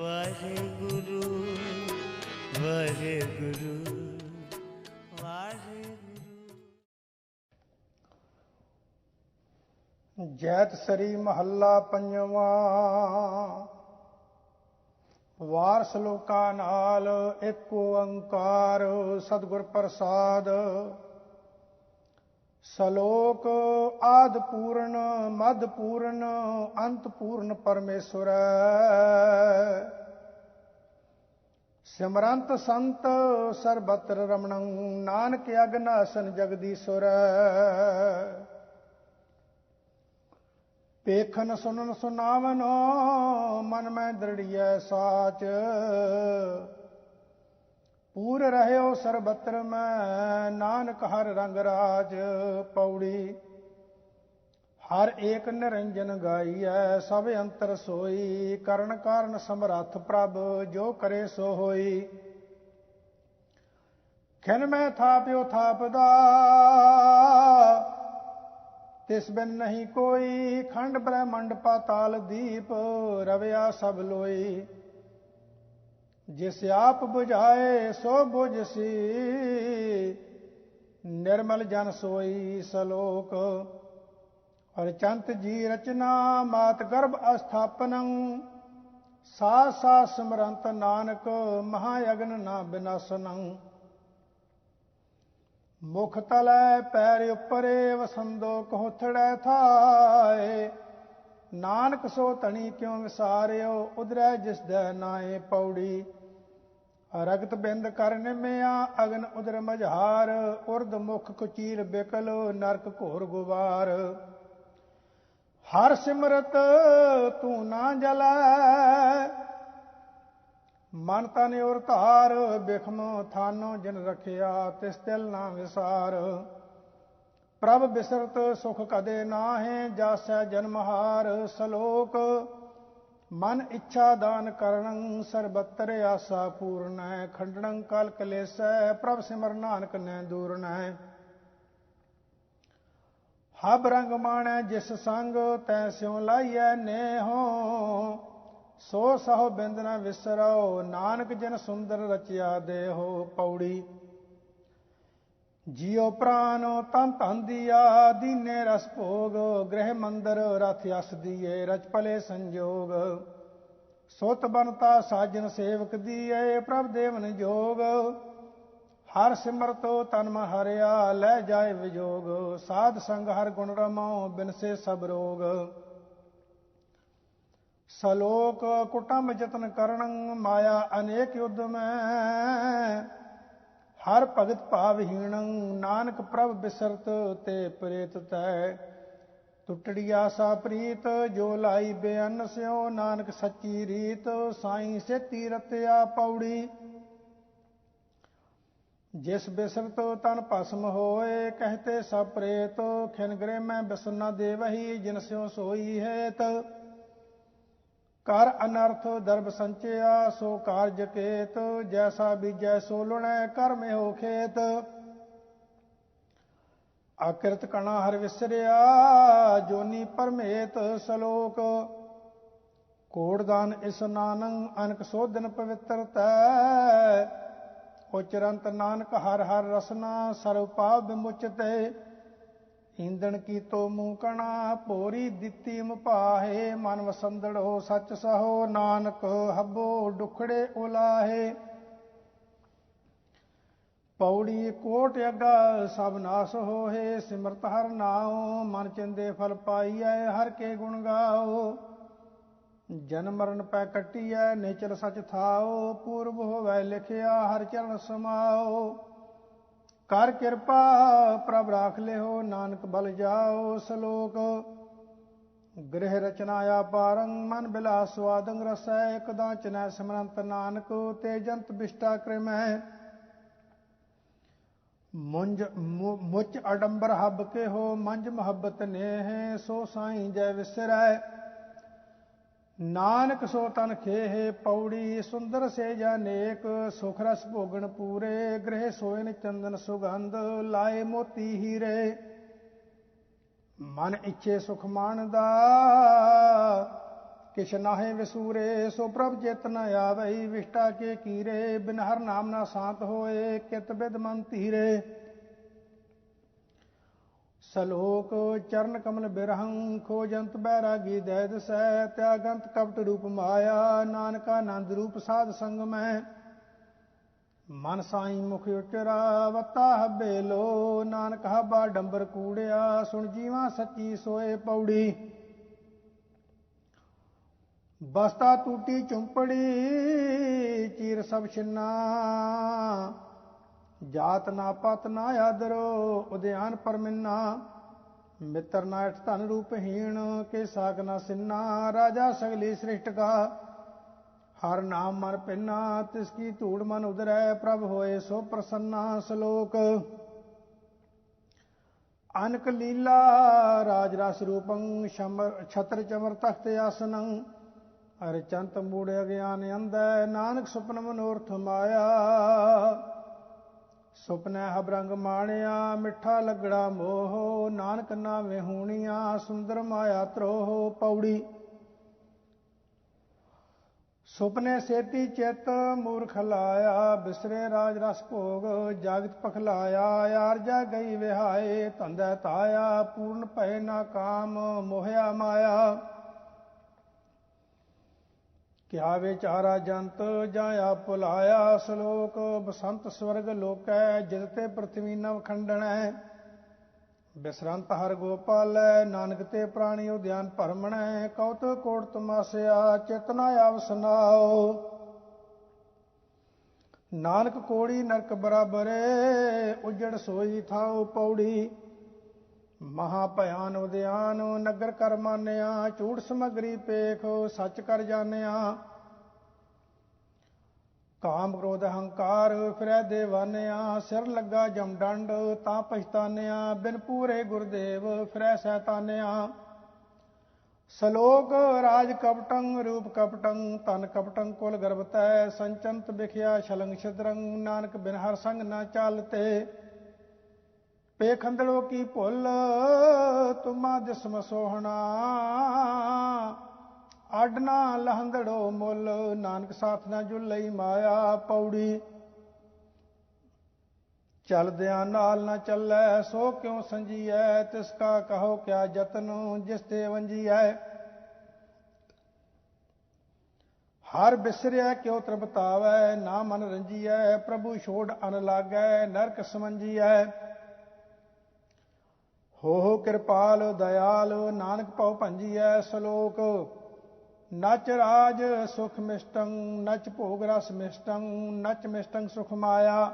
ਵਾਹਿਗੁਰੂ ਵਾਹਿਗੁਰੂ ਵਾਹਿਗੁਰੂ। ਜੈਤ ਸਰੀ ਮਹੱਲਾ ਪੰਜਵਾਂ। ਵਾਰ ਲੋਕਾਂ ਨਾਲ ਇੱਕ ਓੰਕਾਰ ਸਤਿਗੁਰ ਪ੍ਰਸਾਦ। ਸ਼ਲੋਕ ਆਦ ਪੂਰਨ, ਮਦ ਪੂਰਨ, ਅੰਤ ਪੂਰਨ ਪਰਮੇਸ਼ਰ ਸਿਮਰੰਤ ਸੰਤ ਸਰਬਤਰ ਰਮਣੰ, ਨਾਨਕ ਅਗਨਾਸਨ ਜਗਦੀਸ਼ਵਰ ਪੇਖਨ ਸੁਨਨ ਸੁਨਾਵਨ, ਮਨ ਮੈਂ ਦ੍ਰਿੜੀਐ ਸਾਚ। ਪੂਰ ਰਹਿਓ ਸਰਬਤਰ ਮੈਂ ਨਾਨਕ ਹਰ ਰੰਗ ਰਾਜ ਪੌੜੀ। ਹਰ ਏਕ ਨਿਰੰਜਨ ਗਾਈਐ, ਸਭ ਅੰਤਰ ਸੋਈ। ਕਰਨ ਕਾਰਨ ਸਮਰੱਥ ਪ੍ਰਭ, ਜੋ ਕਰੇ ਸੋ ਹੋਈ। ਖਿਨ ਮੈਂ ਥਾਪਿਓ ਥਾਪਦਾ, ਤਿਸ ਬਿਨ ਨਹੀਂ ਕੋਈ। ਖੰਡ ਬ੍ਰਹਮੰਡ ਪਾਤਾਲ ਦੀਪ, ਰਵਿਆ ਸਭ ਲੋਈ। ਜਿਸ ਆਪ 부ਝਾਏ ਸੋ 부ਝਸੀ ਨਿਰਮਲ ਜਨ ਸੋਈ ਸਲੋਕ। ਔਰ ਜੀ ਰਚਨਾ, ਮਾਤ ਗਰਭ ਅਸਥਾਪਨੰ। ਸਾ ਸਾ ਸਿਮਰੰਤ ਨਾਨਕ ਮਹਾ ਅਗਨ ਨਾ ਬਿਨਾਸਨੰ। ਮੁਖ ਤਲੈ ਪੈਰ ਉਪਰੇ ਵਸੰਦੋ ਕਹੋਥੜੈ ਥਾਏ। ਨਾਨਕ ਸੋ ਤਣੀ ਕਿਉ ਵਿਸਾਰਿਓ ਉਦਰੈ ਜਿਸ ਦੈ ਨਾਏ ਪੌੜੀ। ਰਗਤ ਬਿੰਦ ਕਰਨ ਨਿਮਿਆ, ਅਗਨ ਉਦਰ ਮਝਾਰ, ਉਰਦ ਮੁਖ ਕੁਚੀਰ ਬਿਕਲ, ਨਰਕ ਘੋਰ ਗੁਵਾਰ। ਹਰ ਸਿਮਰਤ ਤੂੰ ਨਾ ਜਲੈ, ਮਨ ਤਨ ਔਰ ਧਾਰ, ਬਿਖਮ ਥਾਨੋ ਜਿਨ ਰਖਿਆ, ਤਿਸ ਤਿਲ ਨਾ ਵਿਸਾਰ। ਪ੍ਰਭ ਬਿਸਰਤ ਸੁਖ ਕਦੇ ਨਾਹੇ, ਜਾਸੈ ਜਨਮਹਾਰ ਸਲੋਕ ਮਨ ਇੱਛਾ ਦਾਨ ਕਰਨੰ ਸਰਬੱਤਰ ਆਸਾ ਪੂਰਨੈ ਖੰਡਨੰ ਕਲ ਕਲੇਸੈ, ਪ੍ਰਭ ਸਿਮਰ ਨਾਨਕ ਨੈ ਦੂਰਨੈ ਹਬ ਰੰਗ ਮਾਣੈ ਜਿਸ ਸੰਗ, ਤੈ ਸਿਉ ਲਾਈਐ ਨੇਹੋ। ਸੋ ਸਹੁ ਬਿੰਦ ਨ ਵਿਸਰੋ ਨਾਨਕ ਜਨ ਸੁੰਦਰ ਰਚਿਆ ਦੇਹੋ। ਪੌੜੀ ਜੀਉ ਪ੍ਰਾਨ ਤਨ ਧਨ ਦੀਆ ਦੀਨੇ ਰਸ ਭੋਗ, ਗ੍ਰਹਿ ਮੰਦਰ ਰਥ ਅਸ ਦੀਏ ਰਚ ਭਲੇ ਸੰਜੋਗ। ਸੁਤ ਬਨਤਾ ਸਾਜਨ ਸੇਵਕ ਦੀਏ, ਪ੍ਰਭ ਦੇਵਨ ਜੋਗ। ਹਰ ਸਿਮਰਤੋ ਤਨ ਮ ਹਰਿਆ, ਲੈ ਜਾਏ ਵਿਜੋਗ। ਸਾਧ ਸੰਗ ਹਰ ਗੁਣ ਰਮੋ ਬਿਨਸੇ ਸਭ ਰੋਗ। ਸਲੋਕ ਕੁਟੰਬ ਜਤਨ ਕਰਨ, ਮਾਇਆ ਅਨੇਕ ਯੁੱਧ ਮੈਂ ਹਰ ਭਗਤ ਭਾਵਹੀਣੰ ਨਾਨਕ ਪ੍ਰਭ ਬਿਸਰਤ ਤੇ ਪ੍ਰੇਤ ਤੈ। ਟੁੱਟੜੀ ਆਸਾ ਪ੍ਰੀਤ, ਜੋ ਲਾਈ ਬੇਅੰਨ ਸਿਓ ਨਾਨਕ ਸੱਚੀ ਰੀਤ, ਸਾਈ ਸੇਤੀ ਰਤਿਆ ਪੌੜੀ। ਜਿਸ ਬਿਸਰਤ ਤਨ ਭਸਮ ਹੋਏ, ਕਹਤੇ ਸਭ ਪ੍ਰੇਤ, ਖਿਨ ਗਰੇ ਮੈਂ ਬਿਸਨਾ ਦੇਵਹੀ, ਜਿਨ ਸਿਓ ਸੋਈ ਹੈਤ। ਕਰ ਅਨਰਥ ਦਰਬ ਸੰਚਿਆ, ਸੋ ਕਾਰਜ ਕੇਤ, ਜੈਸਾ ਬੀਜੈ ਸੋ ਲੁਣੈ ਕਰਮੇ ਹੋ ਖੇਤ। ਆਕਿਰਤ ਕਣਾ ਹਰ ਵਿਸਰਿਆ, ਜੋਨੀ ਪਰਮੇਤ ਸਲੋਕ। ਕੋੜਦਾਨ ਇਸ ਨਾਨੰ, ਅਨਕ ਸੋਧਨ ਪਵਿੱਤਰਤੈ ਉਚਰੰਤ ਨਾਨਕ ਹਰ ਹਰ ਰਸਨਾ, ਸਰਵ ਪਾਪ ਵਿਮੁਚਤੇ। ਇੰਦਣ ਕੀਤੋ ਮੂੰ ਕਣਾ ਭੋਰੀ ਦਿੱਤੀ ਮੁਪਾਹੇ, ਮਨ ਵਸੰਦੜੋ ਸੱਚ ਸਹੋ, ਨਾਨਕ ਹੱਬੋ ਡੁਖੜੇ ਉਲਾਹੇ। ਪੌੜੀ ਕੋਟ ਅਗਾ, ਸਭ ਨਾਸ ਹੋਏ ਸਿਮਰਤ ਹਰ ਨਾਉ, ਮਨ ਚਿੰਦੇ ਫਲ ਪਾਈਐ, ਹਰ ਕੇ ਗੁਣ ਗਾਓ। ਜਨਮ ਮਰਨ ਪੈ ਕੱਟੀਐ ਨੇਚਰ ਸਚ ਥਾਓ, ਪੂਰਬ ਹੋਵੇ ਲਿਖਿਆ, ਹਰ ਚਰਨ ਸਮਾਓ। ਕਰ ਕਿਰਪਾ, ਪ੍ਰਭ ਰਾਖ ਲਿਓ, ਨਾਨਕ ਬਲ ਜਾਓ ਸਲੋਕ। ਗ੍ਰਹਿ ਰਚਨਾ ਆਪਾਰੰ, ਮਨ ਬਿਲਾ ਸਵਾਦੰ ਰਸੈ ਇਕਦਾ ਚਨੈ ਸਿਮਰੰਤ ਨਾਨਕ ਤੇਜੰਤ ਬਿਸ਼ਟਾ ਕ੍ਰਿਮੈ ਮੁੰਜ ਮੁੱਚ ਅਡੰਬਰ ਹੱਬ ਕੇ ਹੋ, ਮੰਜ ਮੁਹੱਬਤ ਨੇਹ, ਸੋ ਸਾਈਂ ਜੈ ਵਿਸਰੈ। ਨਾਨਕ ਸੋ ਤਨ ਖੇਹੇ ਪੌੜੀ, ਸੁੰਦਰ ਸੇ ਜਾਨੇਕ ਸੁਖ ਰਸ ਭੋਗਣ ਪੂਰੇ, ਗ੍ਰਹਿ ਸੋਇਨ ਚੰਦਨ ਸੁਗੰਧ, ਲਾਏ ਮੋਤੀ ਹੀਰੇ। ਮਨ ਇੱਛੇ ਸੁਖ ਮਾਨਦਾ ਕਿਛ ਨਾਹੇ ਵਿਸੂਰੇ, ਸੋ ਪ੍ਰਭ ਚਿਤ ਨ ਆਵਈ, ਵਿਸ਼ਟਾ ਕੇ ਕੀਰੇ ਬਿਨ ਹਰ ਨਾਮ ਨਾ ਸ਼ਾਂਤ ਹੋਏ, ਕਿਤ ਬਿਦ ਮਨ ਧੀਰੇ। ਸਲੋਕ ਚਰਨ ਕਮਲ ਬਿਰਹੰ ਖੋਜੰਤ ਬੈਰਾਗੀ ਦੈਦ ਸੈ ਤਿਆਗੰਤ ਕਪਟ ਰੂਪ ਮਾਇਆ, ਨਾਨਕਾ ਆਨੰਦ ਰੂਪ ਸਾਧ ਸੰਗ ਮੈਂ। ਮਨ ਸਾਈ ਮੁਖ ਉਚਰਾ, ਵਤਾ ਹੱਬੇ ਲੋ, ਨਾਨਕ ਹਬਾ ਡੰਬਰ ਕੂੜਿਆ, ਸੁਣ ਜੀਵਾ ਸੱਚੀ ਸੋਏ ਪੌੜੀ। ਬਸਤਾ ਟੂਟੀ ਚੁੰਪੜੀ, ਚੀਰ ਸਭ ਛਿੰਨਾ ਜਾਤ ਨਾ ਪਤ ਨਾ ਆਦਰੋ, ਉਦਿਆਨ ਪਰਮਿੰਨਾ ਮਿੱਤਰ ਨਾ ਅਠ ਧਨ ਰੂਪਹੀਣ ਕੇ ਸਾਗ ਨਾ ਸਿੰਨਾ। ਰਾਜਾ ਸਗਲੀ ਸ੍ਰਿਸ਼ਟ ਕਾ, ਹਰ ਨਾਮ ਮਨ ਪਿੰਨਾ। ਤਿਸ ਕੀ ਧੂੜ ਮਨ ਉਦਰੈ ਪ੍ਰਭ ਹੋਏ ਸੋ ਪ੍ਰਸੰਨਾ ਸ਼ਲੋਕ। ਅਨਕ ਲੀਲਾ, ਰਾਜ ਰਸ ਰੂਪੰ ਛਤਰ ਚਮਰ ਤਖਤ ਆਸਨੰ। ਹਰਿ ਚੰਤ ਮੂੜ ਅਗਿਆਨ ਅੰਧੈ, ਨਾਨਕ ਸੁਪਨ ਮਨੋਰਥ ਮਾਇਆ। ਸੁਪਨੈ ਹਬਰੰਗ ਮਾਣਿਆ, ਮਿੱਠਾ ਲੱਗੜਾ ਮੋਹ, ਨਾਨਕ ਨਾਵੇਂ ਹੋਣੀਆਂ, ਸੁੰਦਰ ਮਾਇਆ ਤਰੋਹ ਪੌੜੀ। ਸੁਪਨੇ ਸੇਤੀ ਚਿਤ ਮੂਰਖ ਲਾਇਆ, ਬਿਸਰੇ ਰਾਜ ਰਸ ਭੋਗ, ਜਾਗਤ ਪਖਲਾਇਆ ਯਾਰ ਜਾ ਗਈ ਵਿਹਾਏ, ਧੰਦਾ ਤਾਇਆ ਪੂਰਨ ਭੈ ਨਾ ਕਾਮ, ਮੋਹਿਆ ਮਾਇਆ। ਕਿਆ ਵਿਚਾਰਾ ਜੰਤ ਜਾਇਆ ਭੁਲਾਇਆ ਸ਼ਲੋਕ, ਬਸੰਤ ਸਵਰਗ ਲੋਕੈ ਜਿਤ ਤੇ ਪ੍ਰਥਵੀ ਨਵ ਖੰਡਣੈ। ਬਿਸਰੰਤ ਹਰ ਗੋਪਾਲੈ, ਨਾਨਕ ਤੇ ਪ੍ਰਾਣੀ ਉਦਿਆਨ ਭਰਮਣੈ। ਕੌਤ ਕੋਟ ਤਮਾਸਿਆ, ਚੇਤਨਾ ਆਵਸਨਾਓ ਨਾਨਕ ਕੋੜੀ ਨਰਕ ਬਰਾਬਰੇ, ਉਜੜ ਸੋਈ ਥਾਉ ਪੌੜੀ। ਮਹਾ ਭਿਆਨ ਉਦਿਆਨ, ਨਗਰ ਕਰ ਮਾਨਿਆ, ਝੂਠ ਸਮਗਰੀ ਪੇਖ, ਸੱਚ ਕਰ ਜਾਣਿਆ। ਕਾਮ ਕ੍ਰੋਧ ਹੰਕਾਰ ਫਿਰੈ ਦੇਵਾਨਿਆ, ਸਿਰ ਲੱਗਾ ਜਮਡੰਡ ਤਾਂ ਪਛਤਾਨਿਆ, ਬਿਨ ਪੂਰੇ ਗੁਰਦੇਵ ਫਿਰੈ ਸੈਤਾਨਿਆ। ਸਲੋਕ ਰਾਜ ਕਪਟੰ, ਰੂਪ ਕਪਟੰ ਤਨ ਕਪਟੰ, ਕੋਲ ਗਰਭਤੈ ਸੰਚੰਤ ਵਿਖਿਆ, ਛਲੰਗ ਛਦਰੰ, ਨਾਨਕ ਬਿਨ ਹਰ ਸੰਗ ਨਾ ਚਾਲਤੇ ਪੇਖੰਦੜੋ ਕੀ ਭੁੱਲ, ਤੁਮਾ ਦਿਸਮ ਸੋਹਣਾ। ਆਡਨਾ ਲਹੰਦੜੋ ਮੁੱਲ, ਨਾਨਕ ਸਾਥ ਨਾ ਜੁਲਈ ਮਾਇਆ ਪੌੜੀ। ਚਲਦਿਆਂ ਨਾਲ ਨਾ ਚੱਲੈ, ਸੋ ਕਿਉ ਸੰਜੀਐ? ਤਿਸ ਕਾ ਕਹੋ ਕਿਆ ਜਤਨ ਜਿਸ ਤੇ ਵੰਜੀਐ? ਹਰ ਬਿਸਰਿਆ ਕਿਉ ਤਰਬਤਾਵੈ ਨਾ ਮਨ ਰੰਜੀਐ, ਪ੍ਰਭੂ ਛੋੜ ਅਨ ਲਾਗੈ, ਨਰਕ ਸਮੰਜੀਐ। ਹੋ ਹੋ ਕਿਰਪਾਲ ਦਇਆਲ, ਨਾਨਕ ਭਉ ਭੰਜੀਐ ਸ਼ਲੋਕ। ਨਚ ਰਾਜ ਸੁਖ ਮਿਸ਼ਟੰ, ਨਚ ਭੋਗ ਰਸ ਮਿਸ਼ਟੰ, ਨਚ ਮਿਸ਼ਟੰ ਸੁਖ ਮਾਇਆ।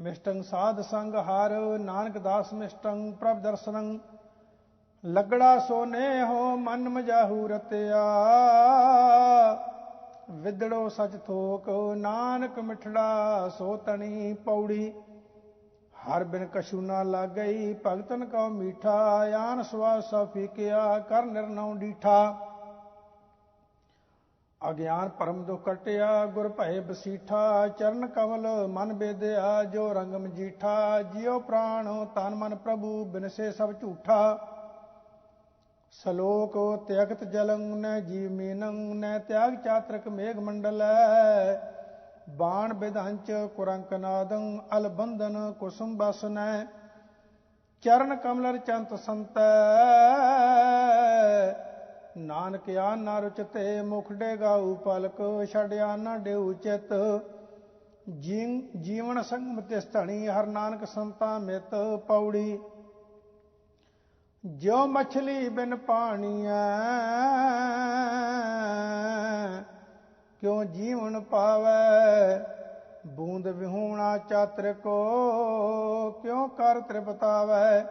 ਮਿਸ਼ਟੰ ਸਾਧ ਸੰਗ ਹਰ, ਨਾਨਕ ਦਾਸ ਮਿਸ਼ਟੰ ਪ੍ਰਭ ਦਰਸ਼ਨੰ। ਲਗੜਾ ਸੋਨੇ ਹੋ ਮਨ ਮਜਾਹੂ ਰਤਿਆ। ਵਿਦੜੋ ਸਚ ਥੋਕ, ਨਾਨਕ ਮਿਠੜਾ ਸੋ ਤਣੀ ਪੌੜੀ। ਹਰ ਬਿਨ ਕਛੂ ਨਾ ਲਾਗਈ, ਭਗਤਨ ਕਉ ਮੀਠਾ ਆਨ ਸਵਾਸ ਸਭ ਫੀਕਿਆ, ਕਰ ਨਿਰਨਉ ਡੀਠਾ। ਅਗਿਆਨ ਪਰਮ ਦੁਖ ਕਟਿਆ, ਗੁਰ ਭਏ ਬਸੀਠਾ, ਚਰਨ ਕਮਲ ਮਨ ਬੇਦਿਆ, ਜੋ ਰੰਗ ਮਜੀਠਾ ਜਿਉ ਪ੍ਰਾਣ ਤਨ ਮਨ ਪ੍ਰਭੂ, ਬਿਨਸੇ ਸਭ ਝੂਠਾ। ਸਲੋਕ ਤਿਆਗਤ ਜਲੰ, ਨ ਜੀਵ ਮੀਨੰ, ਨ ਤਿਆਗ ਚਾਤਰਕ ਮੇਘ ਮੰਡਲੈ। ਬਾਣ ਵਿਧੰਚ ਕੁਰੰਕ ਨਾਦੰ ਅਲ ਬੰਧਨ ਕੁਸੁਮ ਬਸਨੈ, ਚਰਨ ਕਮਲਰ ਚੰਤ ਸੰਤੈ। ਨਾਨਕ ਆ ਰੁਚਤੇ ਮੁਖ ਡੇਗਾਉ ਪਲਕ ਛੜਿਆ ਨਾ ਡੇਉ ਚਿਤ। ਜੀਵਨ ਸੰਗਮ ਤੇ ਸਥਣੀ ਹਰ ਨਾਨਕ ਸੰਤਾ ਮਿਤ ਪੌੜੀ। ਜੋ ਮਛਲੀ ਬਿਨ ਪਾਣੀਐ ਕਿਉ ਜੀਵਨ ਪਾਵੈ? ਬੂੰਦ ਵਿਹੂਣਾ ਚਾਤਰ ਕੋ ਕਿਉ ਕਰ ਤ੍ਰਿਪਤਾਵੈ?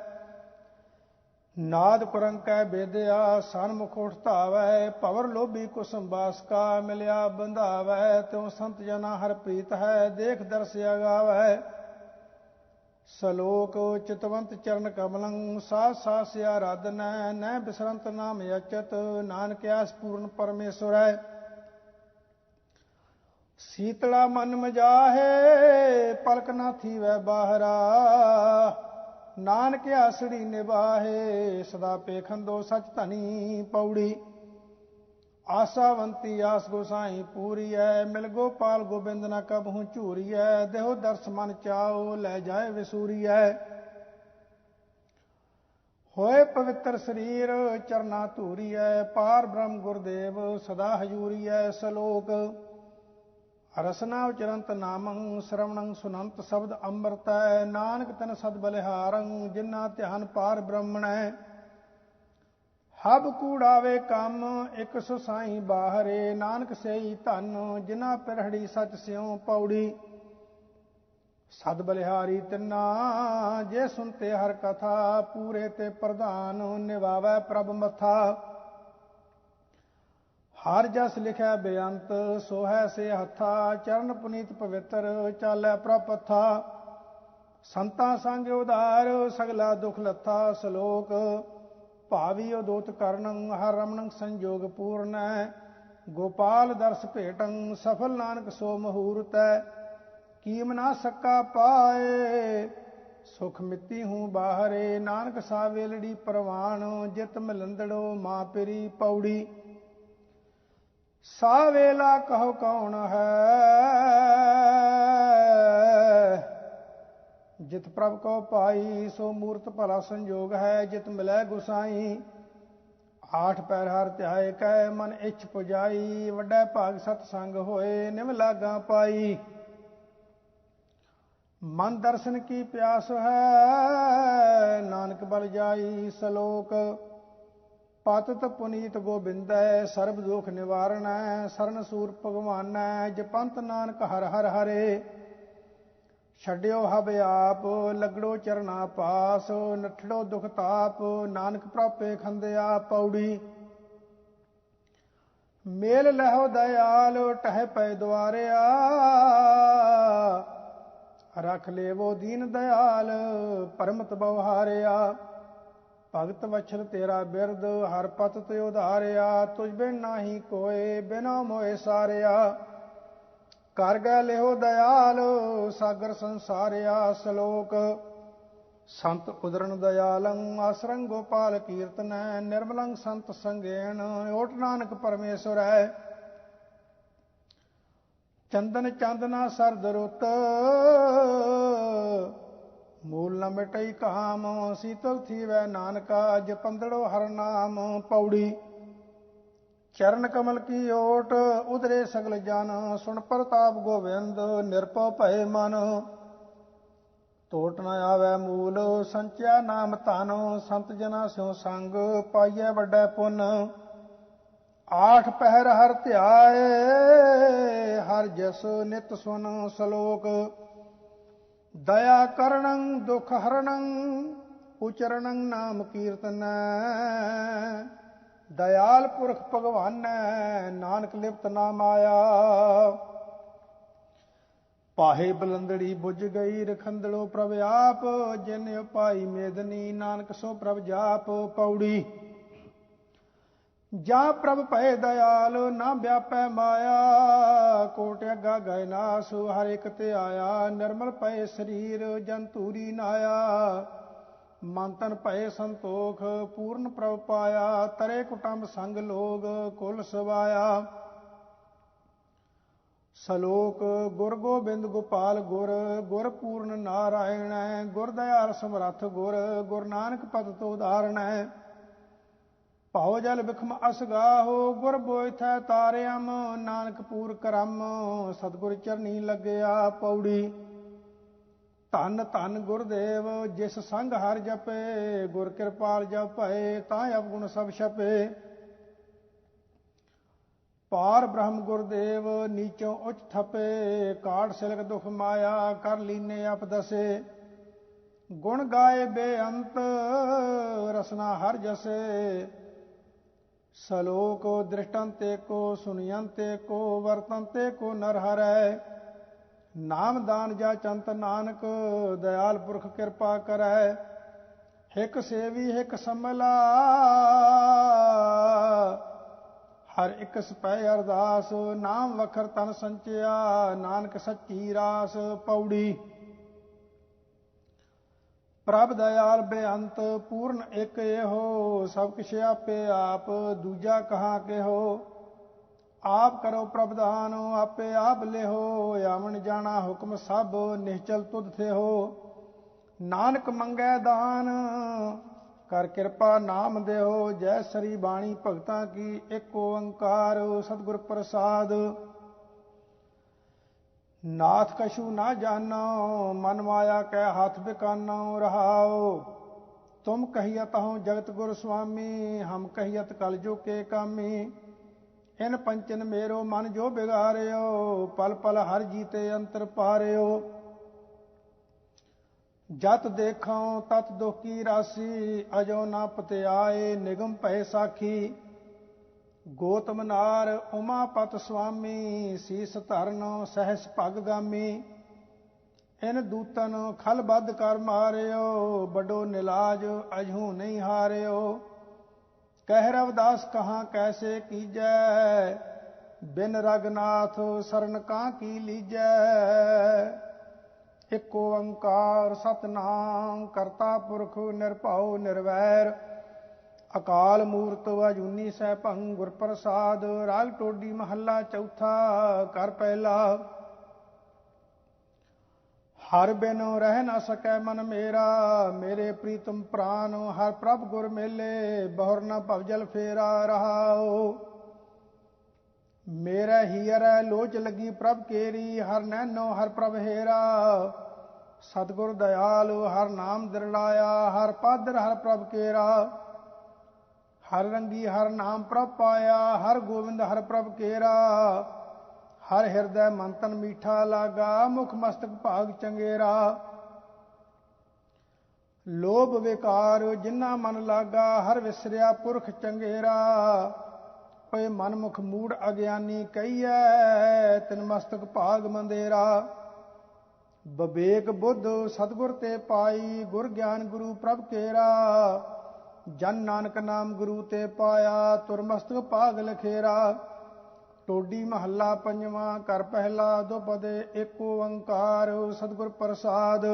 ਨਾਦ ਕੁਰੰਕੈ ਬੇਦਿਆ, ਸਨਮੁਖ ਉਠਤਾਵੈ, ਭਵਰ ਲੋਭੀ ਕੁਸਮ ਬਾਸ ਕਾ ਮਿਲਿਆ ਬੰਧਾਵੈ, ਤਿਉ ਸੰਤ ਜਨਾ ਹਰ ਪ੍ਰੀਤ ਹੈ, ਦੇਖ ਦਰਸ ਅਗਾਵੈ ਸਲੋਕ ਚਿਤਵੰਤ ਚਰਨ ਕਮਲੰ ਸਾਸ ਸਾਸ ਆਰਾਧਨੈ ਨੈ ਬਿਸਰੰਤ ਨਾਮ ਅਚਤ, ਨਾਨਕ ਆਸ ਪੂਰਨ ਪਰਮੇਸ਼ਰੈ ਸੀਤਲਾ ਮਨ ਮਜਾਹੇ, ਪਲਕ ਨਾ ਥੀਵੈ ਬਾਹਰਾ। ਨਾਨਕ ਆਸੜੀ ਨਿਵਾਹੇ ਸਦਾ ਪੇਖੰਦੋ ਸਚ ਧਨੀ ਪੌੜੀ। ਆਸਾਵੰਤੀ ਆਸ ਗੋਸਾਈ ਪੂਰੀ ਐ ਮਿਲ ਗੋਪਾਲ ਗੋਬਿੰਦ ਨਾ ਕਬਹੂ ਝੂਰੀ ਐ ਦੇਹੋ ਦਰਸ ਮਨ ਚਾਓ, ਲੈ ਜਾਏ ਵਿਸੂਰੀ ਐ ਹੋਏ ਪਵਿੱਤਰ ਸਰੀਰ, ਚਰਨਾ ਧੂਰੀ ਐ ਪਾਰ ਬ੍ਰਹਮ ਗੁਰਦੇਵ, ਸਦਾ ਹਜੂਰੀ ਐ ਸਲੋਕ। ਰਸਨਾ ਉਚਰੰਤ ਨਾਮੰ ਸ਼ਰਵਣੰ ਸੁਨੰਤ ਸ਼ਬਦ ਅੰਮ੍ਰਿਤੈ, ਨਾਨਕ ਤਨ ਸਦ ਬਲਿਹਾਰੰ ਜਿਨਾ ਧਿਆਨ ਪਾਰ ਬ੍ਰਹਮਣੈ। ਹਬ ਕੂੜਾਵੇ ਕੰਮ, ਇਕ ਸੁਸਾਈ ਬਾਹਰੇ, ਨਾਨਕ ਸੇਈ ਧਨ ਜਿਨਾ ਪਿਰਹੜੀ ਸਚ ਸਿਉ ਪੌੜੀ। ਸਦ ਬਲਿਹਾਰੀ ਤਿੰਨਾ, ਜੇ ਸੁਨਤੇ ਹਰ ਕਥਾ, ਪੂਰੇ ਤੇ ਪ੍ਰਧਾਨ ਨਿਵਾਵੈ ਪ੍ਰਭ ਮਥਾ। ਹਰ ਜਸ ਲਿਖਿਆ ਬੇਅੰਤ, ਸੋਹੈ ਸੇ ਹੱਥਾ, ਚਰਨ ਪੁਨੀਤ ਪਵਿੱਤਰ, ਚਾਲੈ ਪ੍ਰਪਥਾ। ਸੰਤਾਂ ਸੰਗ ਉਦਾਰ ਸਗਲਾ ਦੁਖ ਲੱਥਾ ਸ਼ਲੋਕ। ਭਾਵੀ ਉਦੋਤ ਕਰਨੰ, ਹਰ ਰਮਣੰ ਸੰਜੋਗ ਪੂਰਨੈ। ਗੋਪਾਲ ਦਰਸ ਭੇਟੰ, ਸਫਲ ਨਾਨਕ ਸੋ ਮਹੂਰਤੈ। ਕੀਮ ਨਾ ਸਕਾ ਪਾਏ, ਸੁਖ ਮਿੱਤੀ ਹੂੰ ਬਾਹਰੇ। ਨਾਨਕ ਸਾ ਵੇਲੜੀ ਪ੍ਰਵਾਨ, ਜਿਤ ਮਿਲੰਦੜੋ ਮਾਂ ਪਰੀ ਪੌੜੀ। ਸਾ ਵੇਲਾ ਕਹੋ ਕੌਣ ਹੈ? ਜਿਤ ਪ੍ਰਭ ਕੋ ਪਾਈ, ਸੋ ਮੂਰਤ ਭਲਾ ਸੰਜੋਗ ਹੈ। ਜਿਤ ਮਿਲੈ ਗੁਸਾਈ, ਆਠ ਪੈਰ ਹਰ ਧਿਆਏ ਕੈ, ਮਨ ਇਛ ਪੁਜਾਈ, ਵੱਡਾ ਭਾਗ ਸਤ ਸੰਗ ਹੋਏ ਨਿਮ ਲਾਗਾ ਪਾਈ। ਮਨ ਦਰਸ਼ਨ ਕੀ ਪਿਆਸ ਹੈ, ਨਾਨਕ ਬਲ ਜਾਈ, ਸਲੋਕ ਪਤਤ ਪੁਨੀਤ ਗੋਬਿੰਦੈ, ਸਰਬ ਦੁਖ ਨਿਵਾਰਣੈ ਸਰਨ ਸੂਰ ਭਗਵਾਨੈ, ਜਪੰਤ ਨਾਨਕ ਹਰ ਹਰ ਹਰੇ। ਛੱਡਿਓ ਹਬ ਆਪ, ਲਗੜੋ ਚਰਨਾ ਪਾਸ, ਨਠੜੋ ਦੁਖ ਤਾਪ, ਨਾਨਕ ਪ੍ਰਾਪੇ ਖੰਦਿਆ ਪੌੜੀ ਮੇਲ ਲਹੋ ਦਇਆਲ, ਟਹਿ ਪੈ ਦੁਆਰਿਆ। ਰਖ ਲੇਵੋ ਦੀਨ ਦਇਆਲ, ਪਰਮਤ ਬਵਹਾਰਿਆ ਭਗਤ ਵਛਲ ਤੇਰਾ ਬਿਰਦ ਹਰ ਪਤ ਤੇ ਉਧਾਰਿਆ, ਤੁਝ ਬਿਨ ਨਾਹੀ ਕੋਏ, ਬਿਨਾ ਮੋਏ ਸਾਰਿਆ। ਕਰ ਗਏ ਲਿਓ ਦਇਆਲ, ਸਾਗਰ ਸੰਸਾਰਿਆ ਸ਼ਲੋਕ। ਸੰਤ ਉਦਰਨ ਦਇਆਲੰ, ਆਸਰੰ ਗੋਪਾਲ ਕੀਰਤਨੈ, ਨਿਰਮਲੰ ਸੰਤ ਸੰਗੇਣ, ਓਟ ਨਾਨਕ ਪਰਮੇਸ਼ਰ। ਹੈ ਚੰਦਨ ਚੰਦਨਾ ਸਰਦ ਰੁੱਤ ਮੂਲ ਨ ਮਿਟਈ ਕਾਮ ਸੀਤਲ ਥੀਵੈ ਨਾਨਕਾ ਜਪੰਦੜੋ ਹਰ ਨਾਮ ਪੌੜੀ। ਚਰਨ ਕਮਲ ਕੀ ਓਟ ਉਦਰੇ ਸਗਲ ਜਨ, ਸੁਣ ਪ੍ਰਤਾਪ ਗੋਵਿੰਦ ਨਿਰਪਉ ਭਏ ਮਨ। ਟੋਟ ਨ ਆਵੈ ਮੂਲ, ਸੰਚਿਆ ਨਾਮ ਧਨ, ਸੰਤ ਜਨਾ ਸਿਉ ਸੰਗ, ਪਾਈਐ ਵੱਡਾ ਪੁੰਨ। ਆਠ ਪਹਿਰ ਹਰ ਧਿਆਏ, ਹਰ ਜਸ ਨਿਤ ਸੁਨ ਸ਼ਲੋਕ। ਦਇਆ ਕਰਣੰ ਦੁਖ ਹਰਣੰ ਉਚਰਣੰ ਨਾਮ ਕੀਰਤਨ ਦਇਆਲ ਪੁਰਖ ਭਗਵਾਨ ਨਾਨਕ ਲਿਪਤ ਨਾਮ ਆਇਆ ਪਾਹੇ ਬਲੰਦੜੀ ਬੁੱਝ ਗਈ ਰਖੰਦਲੋ ਪ੍ਰਭ ਆਪ ਜਿਨ ਉਪਾਈ ਮੇਦਨੀ ਨਾਨਕ ਸੋ ਪ੍ਰਭ ਜਾਪ ਪੌੜੀ ਜਾਂ ਪ੍ਰਭ ਭੈ ਦਇਆਲ, ਨਾ ਵਿਆਪੈ ਮਾਇਆ। ਕੋਟ ਅਗਾ ਗਏ ਨਾਸ, ਹਰ ਇੱਕ ਤੇ ਆਇਆ। ਨਿਰਮਲ ਪਏ ਸਰੀਰ, ਜੰਤੂਰੀ ਨਾਇਆ। ਮਨ ਤਨ ਭੈ ਸੰਤੋਖ, ਪੂਰਨ ਪ੍ਰਭ ਪਾਇਆ। ਤਰੇ ਕੁਟੰਬ ਸੰਗ ਲੋਗ, ਕੁਲ ਸਵਾਇਆ। ਸਲੋਕ, ਗੁਰ ਗੋਬਿੰਦ ਗੋਪਾਲ ਗੁਰ ਗੁਰ ਪੂਰਨ ਨਾਰਾਇਣ। ਗੁਰ ਦਇਆਲ ਸਮਰੱਥ ਗੁਰ ਗੁਰ ਨਾਨਕ ਪਦ ਤੋਂ ਉਦਾਹਰਣ ਹੈ ਭਾਉ ਜਲ ਬਿਖਮ ਅਸਗਾਹੋ ਗੁਰ ਬੋਇਥੈ ਤਾਰਿਆਮ ਨਾਨਕ ਪੂਰ ਕਰਮ, ਸਤਗੁਰ ਚਰਨੀ ਲੱਗਿਆ ਪੌੜੀ। ਧੰਨ ਧੰਨ ਗੁਰਦੇਵ, ਜਿਸ ਸੰਗ ਹਰ ਜਪੇ, ਗੁਰ ਕਿਰਪਾਲ ਜਪ ਭਏ, ਤਾਂ ਅਵਗੁਣ ਸਭ ਛਪੇ। ਪਾਰ ਬ੍ਰਹਮ ਗੁਰਦੇਵ, ਨੀਚੋਂ ਉੱਚ ਥਪੇ ਕਾੜ ਸਿਲਕ ਦੁਖ ਮਾਇਆ, ਕਰ ਲੀਨੇ ਆਪ ਦਸੇ। ਗੁਣ ਗਾਏ ਬੇਅੰਤ, ਰਸਨਾ ਹਰ ਜਸੇ। ਸਲੋਕ ਦ੍ਰਿਸ਼ਟੰਤੇ ਕੋ ਸੁਨਿਯੰਤੇ ਕੋ ਵਰਤੰਤੇ ਕੋ ਨਰ ਹਰੈ। ਨਾਮ ਦਾਨ ਜਾ ਚੰਤ ਨਾਨਕ, ਦਇਆਲ ਪੁਰਖ ਕਿਰਪਾ ਕਰੈ। ਹਿਕ ਸੇਵੀ, ਹਿਕ ਸਮਲਾ। ਹਰ ਇੱਕ ਸਪੈ ਅਰਦਾਸ, ਨਾਮ ਵਖਰ ਤਨ ਸੰਚਿਆ। ਨਾਨਕ ਸੱਚੀ ਰਾਸ ਪੌੜੀ ਪ੍ਰਭ ਦਇਆਲ ਬੇਅੰਤ, ਪੂਰਨ ਇੱਕ ਇਹੋ, ਸਭ ਕਿਛ ਆਪੇ ਆਪ, ਦੂਜਾ ਕਹਾ ਕਿਹੋ? ਆਪ ਕਰੋ ਪ੍ਰਭਦਾਨ ਆਪੇ ਆਪ ਲਿਹੋ, ਆਵਣ ਜਾਣਾ ਹੁਕਮ ਸਭ, ਨਿਸ਼ਚਲ ਤੁਧ ਥੇ ਨਾਨਕ ਮੰਗੈ ਦਾਨ, ਕਰ ਕਿਰਪਾ ਨਾਮ ਦੇਹੋ, ਜੈ ਸਰੀ ਬਾਣੀ ਭਗਤਾਂ ਕੀ ਇੱਕ ਓੰਕਾਰ, ਸਤਿਗੁਰ ਪ੍ਰਸਾਦ। ਨਾਥ ਕਛੂ ਨਾ ਜਾਣੋ, ਮਨ ਮਾਇਆ ਕੈ ਹੱਥ ਬਿਕਾਨੋ ਰਹਾਓ। ਤੁਮ ਕਹੀਅਤ ਹਉ ਜਗਤ ਗੁਰ ਸੁਆਮੀ, ਹਮ ਕਹੀਅਤ ਕਲ ਜੋ ਕੇ ਕਾਮੀ। ਇਨ ਪੰਚਨ ਮੇਰੋ ਮਨ ਜੋ ਬਿਗਾਰਿਓ, ਪਲ ਪਲ ਹਰ ਜੀਤੇ ਅੰਤਰ ਪਾਰਿਓ। ਜਤ ਦੇਖਾਂ ਤਤ ਦੁਖੀ ਰਾਸੀ, ਅਜੋ ਨਾ ਪਤਿਆਏ ਨਿਗਮ ਭੈ ਸਾਖੀ। ਗੋਤਮ ਨਾਰ ਉਮਾਪਤ ਸੁਆਮੀ, ਸੀਸ ਧਰਨ ਸਹਿਸ ਭਗ ਗਾਮੀ। ਇਨ ਦੂਤਨ ਖਲ ਬੱਧ ਕਰ ਮਾਰਿਓ ਬਡੋ ਨਿਲਾਜ ਅਝੂ ਨਹੀਂ ਹਾਰਿਓ। ਕਹਿ ਰਵਦਾਸ, ਕਹਾਂ ਕੈਸੇ ਕੀਜੈ? ਬਿਨ ਰਗਨਾਥ ਸਰਨ ਕਾਂ ਕੀ ਲੀਜੈ? ਇਕ ਓੰਕਾਰ ਸਤਨਾਮ ਕਰਤਾ ਪੁਰਖ ਨਿਰਭਉ ਨਿਰਵੈਰ। ਅਕਾਲ ਮੂਰਤ ਅਜੂਨੀ ਸਹਿਭੰ ਗੁਰ ਪ੍ਰਸਾਦ ਰਾਗ ਟੋਡੀ ਮਹੱਲਾ ਚੌਥਾ, ਕਰ ਪਹਿਲਾ। ਹਰ ਬਿਨ ਰਹਿ ਨਾ ਸਕੈ ਮਨ ਮੇਰਾ, ਮੇਰੇ ਪ੍ਰੀਤਮ ਪ੍ਰਾਨ, ਹਰ ਪ੍ਰਭ ਗੁਰ ਮੇਲੇ, ਬਹੁਰ ਨਾ ਭਵਜਲ ਫੇਰਾ ਰਹਾਓ ਮੇਰਾ ਹੀਰੈ ਲੋਚ ਲੱਗੀ ਪ੍ਰਭ ਕੇਰੀ, ਹਰ ਨੈਨੋ ਹਰ ਪ੍ਰਭ ਹੇਰਾ। ਸਤਗੁਰ ਦਇਆਲ ਹਰ ਨਾਮ ਦਿਰਲਾਇਆ, ਹਰ ਪਾਦਰ ਹਰ ਪ੍ਰਭ ਕੇਰਾ। ਹਰ ਰੰਗੀ ਹਰ ਨਾਮ ਪ੍ਰਭ ਪਾਇਆ, ਹਰ ਗੋਬਿੰਦ ਹਰ ਪ੍ਰਭ ਕੇਰਾ। ਹਰ ਹਿਰਦੈ ਮੰਤਨ ਮੀਠਾ ਲਾਗਾ, ਮੁਖ ਮਸਤਕ ਭਾਗ ਚੰਗੇਰਾ। ਲੋਭ ਵਿਕਾਰ ਜਿਨ੍ਹਾਂ ਮਨ ਲਾਗਾ, ਹਰ ਵਿਸਰਿਆ ਪੁਰਖ ਚੰਗੇਰਾ। ਓਏ ਮਨਮੁਖ ਮੂੜ ਅਗਿਆਨੀ ਕਈਐ ਤਿਨ ਮਸਤਕ ਭਾਗ ਮੰਦੇਰਾ। ਬਵੇਕ ਬੁੱਧ ਸਤਗੁਰ ਤੇ ਪਾਈ, ਗੁਰ ਗਿਆਨ ਗੁਰੂ ਪ੍ਰਭ ਕੇਰਾ। ਜਨ ਨਾਨਕ ਨਾਮ ਗੁਰੂ ਤੇ ਪਾਇਆ ਤੁਰਮਸਤਕ ਭਾਗ ਲਖੇਰਾ। ਟੋਡੀ ਮਹੱਲਾ ਪੰਜਵਾਂ ਕਰ ਪਹਿਲਾ ਦੁਪਦੇ ਏਕ ਓੰਕਾਰ, ਸਤਿਗੁਰ ਪ੍ਰਸਾਦ।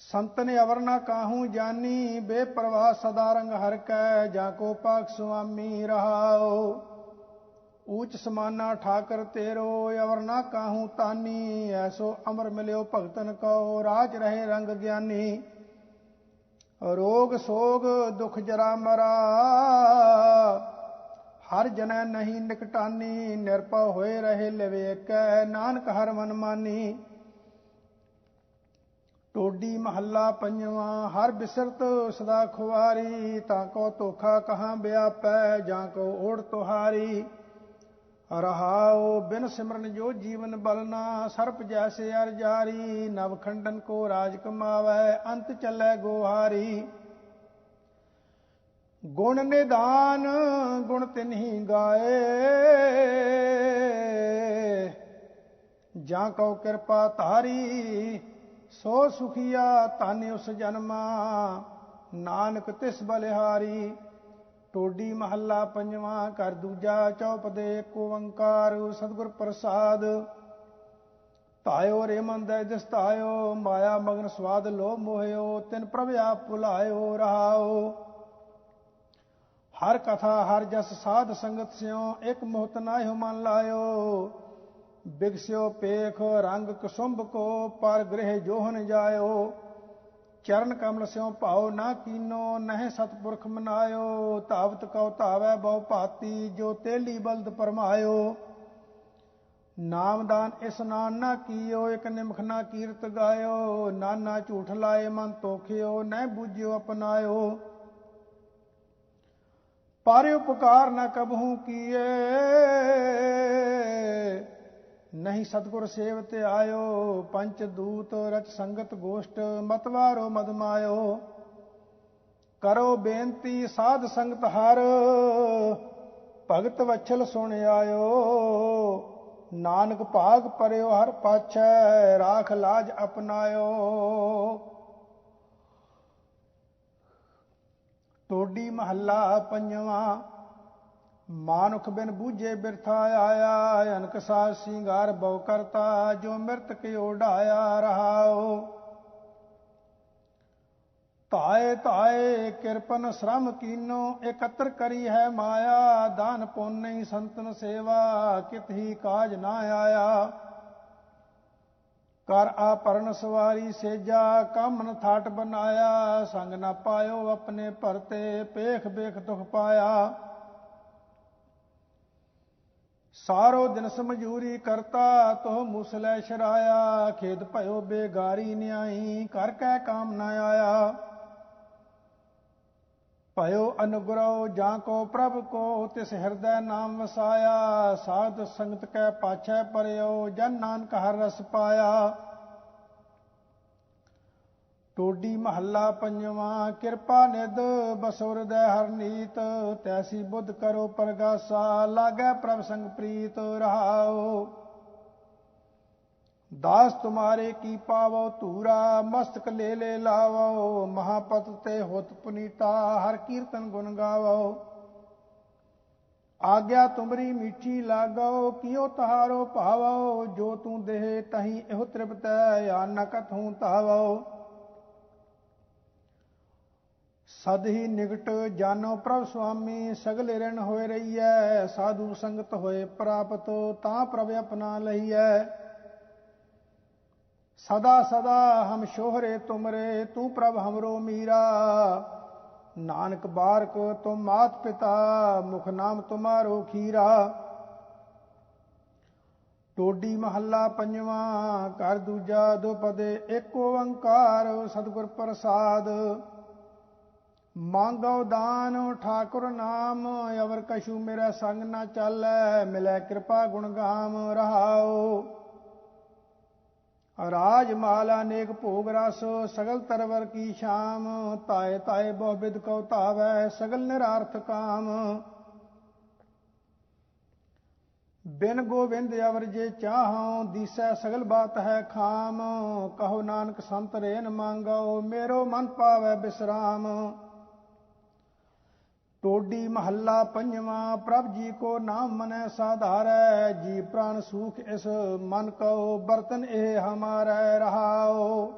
ਸੰਤਨ ਅਵਰ ਨਾ ਕਾਹੂ ਜਾਨੀ, ਬੇਪਰਵਾਹ ਸਦਾ ਰੰਗ ਹਰ ਕੈ, ਜਾ ਕੋ ਪਾਕ ਸੁਆਮੀ ਰਹਾਓ ਊਚ ਸਮਾਨਾ ਠਾਕਰ ਤੇਰੋ, ਅਵਰ ਨਾ ਕਾਹੂ ਤਾਨੀ, ਐਸੋ ਅਮਰ ਮਿਲਿਓ ਭਗਤਨ ਕੋ ਰਾਜ ਰਹੇ ਰੰਗ ਗਿਆਨੀ। ਰੋਗ ਸੋਗ ਦੁਖ ਜਰਾ ਮਰਾ। ਹਰ ਜਨੈ ਨਹੀਂ ਨਿਕਟਾਨੀ ਨਿਰਪਉ ਹੋਏ ਰਹੇ ਲਵੇਕੈ ਨਾਨਕ ਹਰ ਮਨ ਮਾਨੀ। ਟੋਡੀ ਮਹੱਲਾ ਪੰਜਵਾਂ, ਹਰ ਬਿਸਰਤ ਸਦਾ ਖੁਆਰੀ ਤਾਂ ਕੋ ਧੋਖਾ ਕਹਾਂ ਬਿਆਪੈ, ਜਾਂ ਕੋ ਓੜ ਤੁਹਾਰੀ। ਰਹਾਓ ਬਿਨ ਸਿਮਰਨ ਜੋ ਜੀਵਨ ਬਲਨਾ, ਸਰਪ ਜੈਸੇ ਅਰ ਜਾਰੀ, ਨਵ ਖੰਡਨ ਕੋ ਰਾਜ ਕਮਾਵੈ, ਅੰਤ ਚੱਲੇ ਗੋਹਾਰੀ। ਗੁਣ ਨਿਦਾਨ, ਗੁਣ ਤਿਨਹੀ ਗਾਏ। ਜਾਂ ਕਉ ਕਿਰਪਾ ਧਾਰੀ, ਸੋ ਸੁਖੀਆ ਧਨ ਉਸ ਜਨਮਾ, ਨਾਨਕ ਤਿਸ ਬਲਿਹਾਰੀ। ਟੋਡੀ ਮਹੱਲਾ ਪੰਜਵਾਂ ਕਰ ਦੂਜਾ, ਚੌਪਦੇ ਕੋ ਓੰਕਾਰ, ਸਤਿਗੁਰ ਪ੍ਰਸਾਦ। ਤਾਇਓ ਰੇ ਮੰਦੈ ਦਿਸਤਾਇਓ ਮਾਇਆ ਮਗਨ ਸਵਾਦ ਲੋ ਮੋਹਿਓ, ਤਿਨ ਪ੍ਰਭ ਆਪ ਭੁਲਾਇਓ, ਰਹਾਓ। ਹਰ ਕਥਾ, ਹਰ ਜਸ ਸਾਧ ਸੰਗਤ ਸਿਓ ਇੱਕ ਮੋਹਤ ਨਾਹਿ ਮਨ ਲਾਇਓ। ਬਿਗਸਿਓ ਪੇਖ ਰੰਗ ਕੁਸੁੰਭ ਕੋ, ਪਰ ਗ੍ਰਹਿ ਜੋਹਨ ਜਾਇਓ। ਚਰਨ ਕਮਲ ਸਿਓ ਭਾਉ ਨਾ ਕੀਨੋ, ਨਹਿ ਸਤਪੁਰਖ ਮਨਾਇਓ, ਧਾਵਤ ਕਉ ਧਾਵੈ ਬਹੁ ਭਾਤੀ, ਜੋ ਤੇਲੀ ਬਲਦ ਪਰਮਾਇਓ। ਨਾਮਦਾਨ ਇਸਨਾਨ ਨਾ ਕੀਓ, ਇਕ ਨਿਮਖ ਨਾ ਕੀਰਤ ਗਾਇਓ, ਨਾਨਾ ਝੂਠ ਲਾਏ ਮਨ ਤੋਖਿਓ ਨਹਿ ਬੂਝਿਓ ਅਪਨਾਇਓ। ਪਾਰਿਓ ਉਪਕਾਰ ਨਾ ਕਬਹੂ ਕੀਏ ਨਹੀਂ ਸਤਗੁਰ ਸੇਵ ਤੇ ਆਇਓ, ਪੰਚ ਦੂਤ ਰਚ ਸੰਗਤ ਗੋਸ਼ਟ ਮਤਵਾਰੋ ਮਦਮਾਇਓ ਕਰੋ ਬੇਨਤੀ ਸਾਧ ਸੰਗਤ ਹਰ, ਭਗਤ ਵਛਲ ਸੁਣ ਆਇਓ। ਨਾਨਕ ਭਾਗ ਪਰਿਓ ਹਰ ਪਾਛੈ, ਰਾਖ ਲਾਜ ਅਪਨਾਇਓ। ਟੋਡੀ ਮਹੱਲਾ ਪੰਜਵਾਂ ਮਾਨੁਖ ਬਿਨ ਬੂਝੇ ਬਿਰਥਾ ਆਇਆ, ਅਨਕ ਸਾਜ ਸਿੰਗਾਰ ਬਹੁ ਕਰਤਾ, ਜੋ ਮਿਰਤ ਕੇ ਓਢਾਇਆ ਰਹਾਓ ਧਾਏ ਧਾਏ, ਕਿਰਪਨ ਸ਼ਰਮ ਕੀਨੋ, ਇਕੱਤਰ ਕਰੀ ਹੈ ਮਾਇਆ, ਦਾਨ ਪੁੰਨ ਸੰਤਨ ਸੇਵਾ, ਕਿਤ ਹੀ ਕਾਜ ਨਾ ਆਇਆ। ਕਰ ਆ ਪਰਨ ਸਵਾਰੀ ਸੇਜਾ ਕਾਮਨ ਥਾਟ ਬਨਾਇਆ, ਸੰਗ ਨਾ ਪਾਇਓ ਆਪਣੇ ਭਰਤੇ ਪੇਖ ਬੇਖ ਦੁਖ ਪਾਇਆ। ਸਾਰੋ ਦਿਨ ਸਮਝੂਰੀ ਕਰਤਾ ਤੋ ਮੁਸਲੇ ਸ਼ਰਾਇਆ ਖੇਦ ਭਇਓ ਬੇਗਾਰੀ ਨਿਆਈ ਕਰ ਕੈ ਕਾਮ ਨਾ ਆਇਆ। ਭਇਓ ਅਨੁਗ੍ਰਹ ਜਾਂ ਕੋ ਪ੍ਰਭ ਕੋ, ਤਿਸ ਹਿਰਦੈ ਨਾਮ ਵਸਾਇਆ। ਸਾਧ ਸੰਗਤ ਕੈ ਪਾਛੈ ਪਰਿਓ, ਜਨ ਨਾਨਕ ਹਰ ਰਸ ਪਾਇਆ। ਟੋਡੀ ਮਹੱਲਾ ਪੰਜਵਾਂ, ਕਿਰਪਾ ਨਿਦ ਬਸੁਰ ਦੇ ਹਰਨੀਤ ਤੈਸੀ ਬੁੱਧ ਕਰੋ ਪ੍ਰਗਾਸਾ, ਲਾਗੈ ਪ੍ਰਭ ਸੰਗ ਪ੍ਰੀਤ ਰਹਾਓ ਦਾਸ ਤੁਮਾਰੇ ਕੀ ਪਾਵੋ, ਧੂਰਾ ਮਸਤਕ ਲੈ ਲੈ ਲਾਵੋ, ਮਹਾਪਤ ਤੇ ਹੋਤ ਪੁਨੀਤਾ, ਹਰ ਕੀਰਤਨ ਗੁਣ ਗਾਵੋ। ਆਗਿਆ ਤੁਮਰੀ ਮਿੱਠੀ ਲਾਗੋ ਕਿਉ ਤਹਾਰੋ ਭਾਵੋ, ਜੋ ਤੂੰ ਦੇਹ ਤਹੀਂ ਇਹੋ ਤ੍ਰਿਪਤੈ ਆ ਨਕਤ ਹੂੰ ਤਾਵੋ ਸਦ ਹੀ ਨਿਗਟ ਜਾਨੋ ਪ੍ਰਭ ਸੁਆਮੀ, ਸਗਲੇ ਰਣ ਹੋਏ ਰਹੀਐ, ਸਾਧੂ ਸੰਗਤ ਹੋਏ ਪ੍ਰਾਪਤ, ਤਾਂ ਪ੍ਰਭ ਆਪਣਾ ਲਈਐ। ਸਦਾ ਸਦਾ ਹਮ ਸ਼ੋਹਰੇ ਤੁਮਰੇ, ਤੂੰ ਪ੍ਰਭ ਹਮਰੋ ਮੀਰਾ। ਨਾਨਕ ਬਾਰਕ ਤੁਮ ਮਾਤ ਪਿਤਾ, ਮੁਖ ਨਾਮ ਤੁਮਾਰੋ ਖੀਰਾ। ਟੋਡੀ ਮਹੱਲਾ ਪੰਜਵਾਂ, ਘਰ ਦੂਜਾ ਦੁਪਦੇ, ਏਕ ਓੰਕਾਰ ਸਤਿਗੁਰ ਪ੍ਰਸਾਦ। ਮੰਗੋ ਦਾਨ ਠਾਕੁਰ ਨਾਮ, ਅਵਰ ਕਛੂ ਮੇਰਾ ਸੰਗ ਨਾ ਚੱਲੈ, ਮਿਲੈ ਕਿਰਪਾ ਗੁਣ ਗਾਮ ਰਹਾਓ ਰਾਜ ਮਾਲਾ ਨੇਕ ਭੋਗ ਰਸ, ਸਗਲ ਤਰਵਰ ਕੀ ਸ਼ਾਮ, ਤਾਏ ਤਾਏ ਬਹੁ ਬਿਦ ਕਉ ਤਾਵੈ ਸਗਲ ਨਿਰਾਰਥ ਕਾਮ। ਬਿਨ ਗੋਬਿੰਦ ਅਵਰ ਜੇ ਚਾਹਉ ਦੀਸੈ ਸਗਲ ਬਾਤ ਹੈ ਖਾਮ। ਕਹੋ ਨਾਨਕ ਸੰਤ ਰੇਨ ਮੰਗੋ, ਮੇਰੋ ਮਨ ਪਾਵੈ ਬਿਸਰਾਮ। ਟੋਡੀ ਮਹੱਲਾ ਪੰਜਵਾਂ, ਪ੍ਰਭ ਜੀ ਕੋ ਨਾਮ ਮਨੈ ਸਾਧਾਰੈ, ਜੀ ਪ੍ਰਾਨ ਸੂਖ ਇਸ ਮਨ ਕੋ ਬਰਤਨ ਇਹ ਹਮਾਰੈ ਰਹਾਓ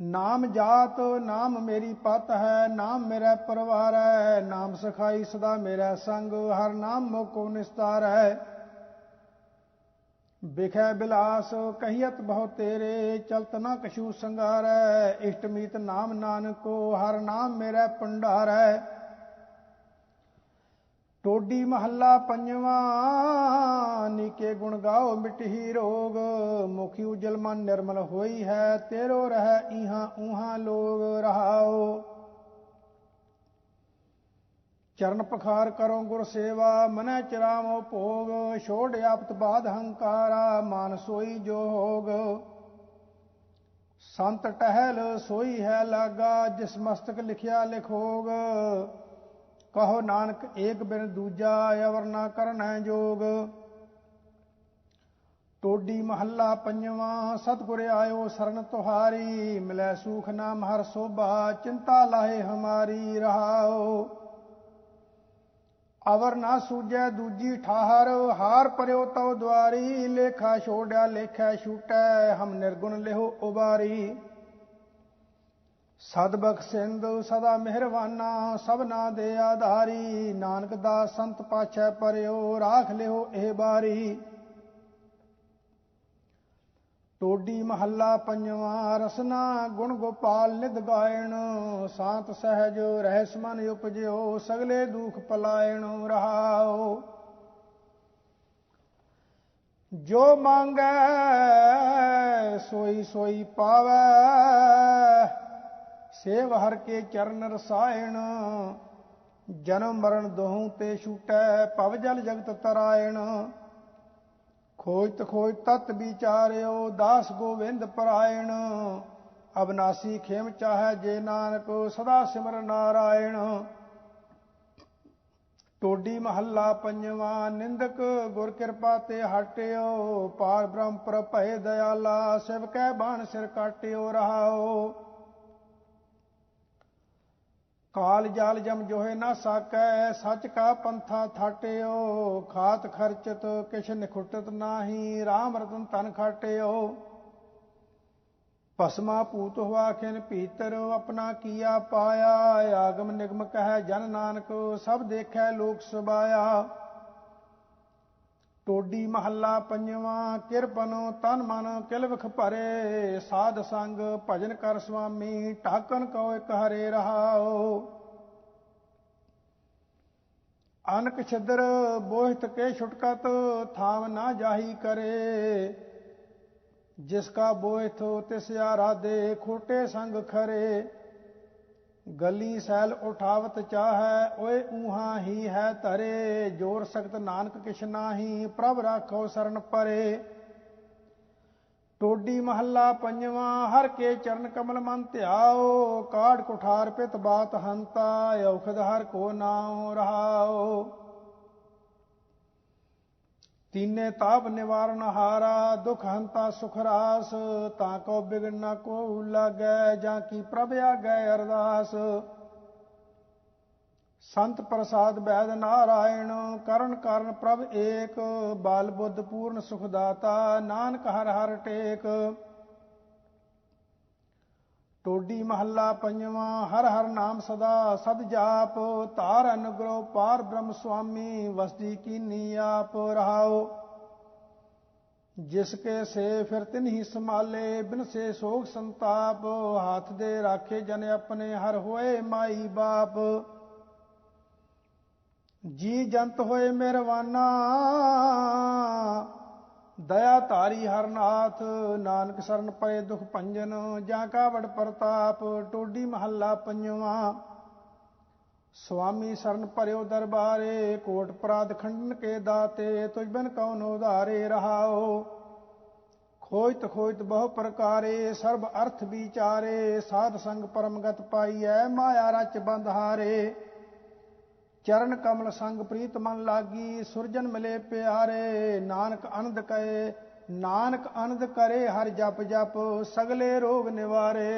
ਨਾਮ ਜਾਤ, ਨਾਮ ਮੇਰੀ ਪਤ ਹੈ, ਨਾਮ ਮੇਰਾ ਪਰਿਵਾਰ ਹੈ, ਨਾਮ ਸਖਾਈ ਸਦਾ ਮੇਰਾ ਸੰਗ, ਹਰ ਨਾਮ ਮੋਕੋ ਨਿਸਤਾਰ। ਹੈ ਬਿਖੈ ਬਿਲਾਸ ਕਹੀਤ ਬਹੁ ਤੇਰੇ, ਚਲਤ ਨਾ ਕਛੂ ਸੰਗਾਰੈ ਇਸ਼ਟਮੀਤ ਨਾਮ ਨਾਨਕੋ, ਹਰ ਨਾਮ ਮੇਰਾ ਪੰਡਾਰੈ ਟੋਡੀ ਮਹੱਲਾ ਪੰਜਵਾਂ, ਨੀਕੇ ਗੁਣ ਗਾਓ ਮਿਟਹੀ ਰੋਗ, ਮੁਖੀ ਉਜਲ ਮਨ ਨਿਰਮਲ ਹੋਈ ਹੈ, ਤੇਰੋ ਰਹਿ ਇਹਾਂ ਉਹਾਂ ਲੋਗ ਰਹਾਓ। ਚਰਨ ਪਖਾਰ ਕਰੋ ਗੁਰ ਸੇਵਾ, ਮਨੈ ਚਰਾਵੋ ਭੋਗ, ਛੋੜ ਆਪਤ ਬਾਦ ਹੰਕਾਰਾ, ਮਾਨ ਸੋਈ ਜੋ ਹੋਗ। ਸੰਤ ਟਹਿਲ ਸੋਈ ਹੈ ਲਾਗਾ, ਜਿਸ ਮਸਤਕ ਲਿਖਿਆ ਲਿਖੋਗ। ਕਹੋ ਨਾਨਕ ਏਕ ਬਿਨ ਦੂਜਾ, ਅਵਰ ਨਾ ਕਰਨੈ ਜੋਗ। ਟੋਡੀ ਮਹੱਲਾ ਪੰਜਵਾਂ, ਸਤਿਗੁਰ ਆਇਓ ਸਰਨ ਤੁਹਾਰੀ, ਮਿਲੈ ਸੂਖ ਨਾਮ ਹਰ ਸੋਭਾ, ਚਿੰਤਾ ਲਾਹੇ ਹਮਾਰੀ, ਰਹਾਓ। ਅਵਰ ਨਾ ਸੂਜੈ ਦੂਜੀ ਠਾਹਰ, ਹਾਰ ਪਰਿਓ ਤਉ ਦੁਆਰੀ, ਲੇਖਾ ਛੋੜਿਆ ਲੇਖੈ ਛੂਟੈ, ਹਮ ਨਿਰਗੁਣ ਲਿਹੋ ਉਬਾਰੀ। ਸਦਬਖ ਸਿੰਧ, ਸਦਾ ਮਿਹਰਵਾਨਾ ਸਭਨਾ ਦੇ ਆਧਾਰੀ, ਨਾਨਕ ਦਾ ਸੰਤ ਪਾਛੈ ਪਰਿਓ, ਰਾਖ ਲਿਓ ਇਹ ਬਾਰੀ। ਟੋਡੀ ਮਹੱਲਾ ਪੰਜਵਾਂ ਰਸਨਾ ਗੁਣ ਗੋਪਾਲ ਨਿਦ ਗਾਇਣ, ਸਾਤ ਸਹਿਜ ਰਹਿਸ ਮਨ ਉਪਜਿਓ, ਸਗਲੇ ਦੁਖ ਪਲਾਇਣ ਰਹਾਓ। ਜੋ ਮੰਗੈ, ਸੋਈ ਸੋਈ ਪਾਵੈ, ਸੇਵ ਹਰ ਕੇ ਚਰਨ ਰਸਾਇਣ, ਜਨਮ ਮਰਨ ਦੋਹੂ ਤੇ ਛੂਟੈ, ਭਵ ਜਲ ਜਗਤ ਤਰਾਇਣ। ਖੋਜਤ ਖੋਜ ਤਤ ਵਿਚਾਰਿਓ, ਦਾਸ ਗੋਵਿੰਦ ਪਰਾਇਣ। ਅਬਨਾਸੀ ਖੇਮ ਚਾਹੈ ਜੇ ਨਾਨਕ, ਸਦਾ ਸਿਮਰ ਨਾਰਾਇਣ। ਟੋਡੀ ਮਹੱਲਾ ਪੰਜਵਾਂ, ਨਿੰਦਕ ਗੁਰ ਕਿਰਪਾ ਤੇ ਹਟਿਓ। ਪਾਰ ਬ੍ਰਹਮ ਪਰ ਭਏ ਦਇਆਲਾ, ਸਿਵ ਕੈ ਬਾਣ ਸਿਰ ਕਾਟਿਓ ਰਹਾਓ। ਕਾਲ ਜਾਲ ਜਮ ਜੋਹੇ ਨਾ ਸਾਕੈ, ਸੱਚ ਕਾ ਪੰਥਾ ਥਾਟਿਓ, ਖਾਤ ਖਰਚਤ ਕਿਛ ਨਿਖੁਟਤ ਨਾਹੀ RAM ਰਤਨ ਤਨ ਖਾਟਿਓ। ਭਸਮਾ ਪੂਤ ਹੋਆ ਖਿਨ ਭੀਤਰ, ਆਪਣਾ ਕੀਆ ਪਾਇਆ, ਆਗਮ ਨਿਗਮ ਕਹੈ ਜਨ ਨਾਨਕ, ਸਭ ਦੇਖੈ ਲੋਕ ਸੁਭਾਇਆ ਟੋਡੀ ਮਹੱਲਾ ਪੰਜਵਾਂ, ਕਿਰਪਨੋ ਤਨ ਮਨ ਕਿਲਵਖ ਭਰੇ। ਸਾਧ ਸੰਗ ਭਜਨ ਕਰ ਸੁਆਮੀ, ਢਾਕਣ ਕੋ ਇਕ ਹਰੇ ਰਹਾਓ ਅਨਕ ਛਿਦਰ ਬੋਹਿਤ ਕੇ ਛੁਟਕਤ ਥਾਮ ਨਾ ਜਾਹੀ ਕਰੇ। ਜਿਸ ਕਾ ਬੋਹਿਤ, ਤਿਸ ਆਰਾਦੇ ਖੋਟੇ ਸੰਗ ਖਰੇ। ਗਲੀ ਸੈਲ ਉਠਾਵਤ ਚਾਹੈ, ਓਏ ਊਹਾ ਹੀ ਹੈ ਧਰੇ। ਜੋਰ ਸਖਤ ਨਾਨਕ ਕਿਸ਼ਨਾ ਹੀ ਪ੍ਰਭ ਰਾਖੋ ਸਰਨ ਪਰੇ। ਟੋਡੀ ਮਹੱਲਾ ਪੰਜਵਾਂ, ਹਰ ਕੇ ਚਰਨ ਕਮਲ ਮਨ ਧਿਆਓ। ਕਾੜ ਕੁਠਾਰ ਪਿਤ ਬਾਤ ਹੰਤਾ, ਔਖਦ ਹਰ ਕੋ ਨਾਉ ਰਹਾਓ। ਤੀਨੇ ਤਾਪ ਨਿਵਾਰਨ ਹਾਰਾ, ਦੁਖ ਹੰਤਾ ਸੁਖ ਰਾਸ। ਤਾਂ ਕੋ ਬਿਗਨ ਨਾ ਕੋ ਲਾਗੈ, ਜਾਂ ਕੀ ਪ੍ਰਭ ਆਗੈ ਅਰਦਾਸ। ਸੰਤ ਪ੍ਰਸਾਦ ਬੈਦ ਨਾਰਾਇਣ, ਕਰਨ ਕਰਨ ਪ੍ਰਭ ਏਕ, ਬਾਲ ਬੁੱਧ ਪੂਰਨ ਸੁਖ ਦਾਤਾ, ਨਾਨਕ ਹਰ ਹਰ ਟੇਕ। ਟੋਡੀ ਮਹੱਲਾ ਪੰਜਵਾਂ, ਹਰ ਹਰ ਨਾਮ ਸਦਾ, ਸਦ ਜਾਪ, ਧਾਰ ਅਨੁਗ੍ਰਹ, ਪਾਰ ਬ੍ਰਹਮ ਸੁਆਮੀ, ਵਸਦੀ ਕੀਨੀ ਆਪ ਰਹਾਓ ਜਿਸ ਕੇ ਸੇ ਫਿਰ ਤਿਨ ਹੀ ਸੰਭਾਲੇ, ਬਿਨ ਸੇ ਸੋਗ ਸੰਤਾਪ, ਹੱਥ ਦੇ ਰਾਖੇ ਜਨ ਆਪਣੇ, ਹਰ ਹੋਏ ਮਾਈ ਬਾਪ। ਜੀ ਜੰਤ ਹੋਏ ਮਿਹਰਵਾਨਾ ਦਇਆ ਧਾਰੀ ਹਰਨਾਥ, ਨਾਨਕ ਸਰਨ ਪਏ ਦੁਖ ਭੰਜਨ, ਜਾਂ ਕਾ ਵਡ ਪ੍ਰਤਾਪ, ਟੋਡੀ ਮਹੱਲਾ ਪੰਜਵਾ। ਸੁਆਮੀ ਸਰਨ ਭਰਿਓ ਦਰਬਾਰੇ, ਕੋਟ ਪ੍ਰਾਦ ਖੰਡਨ ਕੇ ਦਾਤੇ ਤੁਝ ਬਿਨ ਕਉਨ ਉਧਾਰੇ ਰਹਾਓ। ਖੋਇਤ ਖੋਇਤ ਬਹੁ ਪ੍ਰਕਾਰੇ, ਸਰਬ ਅਰਥ ਵਿਚਾਰੇ, ਸਾਧ ਸੰਗ ਪਰਮਗਤ ਪਾਈਐ, ਮਾਇਆ ਰਚ ਬੰਧ ਹਾਰੇ ਚਰਨ ਕਮਲ ਸੰਗ ਪ੍ਰੀਤ ਮਨ ਲਾਗੀ, ਸੁਰਜਨ ਮਿਲੇ ਪਿਆਰੇ, ਨਾਨਕ ਅਨੰਦ ਕਏ ਨਾਨਕ ਅਨੰਦ ਕਰੇ, ਹਰ ਜਪ ਜਪ ਸਗਲੇ ਰੋਗ ਨਿਵਾਰੇ।